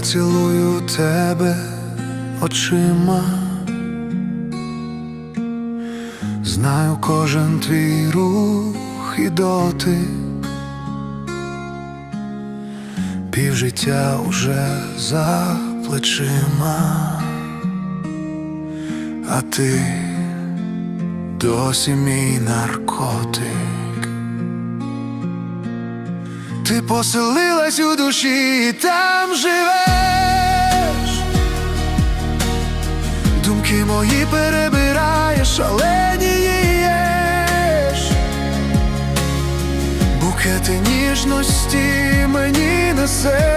цілую тебе очима, знаю кожен твій рух і дотик, півжиття уже за плечима, а ти досі мій наркотик. Ти поселилась у душі і там живеш. Думки мої перебираєш, шалені нієш. Букети ніжності мені несеш.